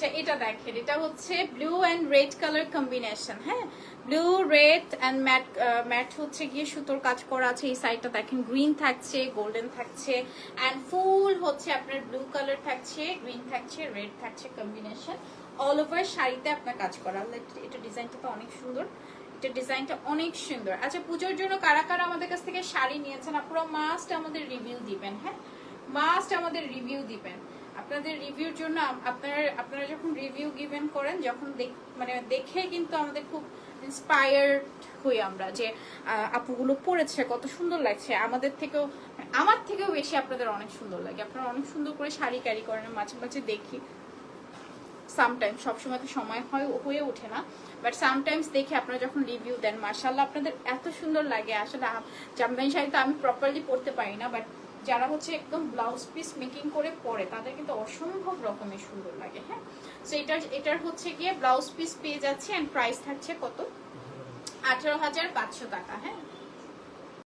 আচ্ছা, এটা দেখেন এটা হচ্ছে blue and red colour combination হ্যাঁ? Blue red and matte matte হচ্ছে গিয়ে সুতোর কাজ করা আছে এই সাইডটা দেখেন গ্রিন থাকছে গোল্ডেন থাকছে অ্যান্ড ফুল হচ্ছে আপনার ব্লু কালার থাকছে গ্রিন থাকছে রেড থাকছে কম্বিনেশন অল ওভার শাড়িতে আপনার কাজ করা। এটা ডিজাইনটা তো অনেক সুন্দর। এটা ডিজাইনটা অনেক সুন্দর। আচ্ছা পুজোর জন্য কারা কারা আমাদের কাছ থেকে শাড়ি নিয়েছেন? আপনারা মাস্ট আমাদের রিভিউ দিবেন হ্যাঁ? মাস্ট আমাদের রিভিউ দিবেন। আপনাদের রিভিউর জন্য আপনারা আপনারা যখন রিভিউ গিভেন করেন, যখন মানে দেখে কিন্তু আমাদের খুব ইন্সপায়ার্ড হই আমরা যে আপুগুলো পড়েছে, কত সুন্দর লাগছে। আমাদের থেকেও, আমার থেকেও বেশি আপনাদের অনেক সুন্দর লাগে। আপনারা অনেক সুন্দর করে শাড়ি ক্যারি করেন, মাঝে মাঝে দেখি। সামটাইম সবসময় তো সময় হয়, হয়ে ওঠে না। বাট সামটাইমস দেখে আপনারা যখন রিভিউ দেন মার্শাল্লাহ আপনাদের এত সুন্দর লাগে। আসলে জামদানি শাড়ি তো আমি প্রপারলি পরতে পারি না বাট যারা হচ্ছে একদম ব্লাউজ পিস মেকিং করে পরে, তাদের কিন্তু অসম্ভব রকমের সুন্দর লাগে হ্যাঁ? সো এটার এটার হচ্ছে গিয়ে ব্লাউজ পিস পেয়ে যাচ্ছে অ্যান্ড প্রাইস থাকছে কত? আঠারো হাজার পাঁচশো টাকা হ্যাঁ?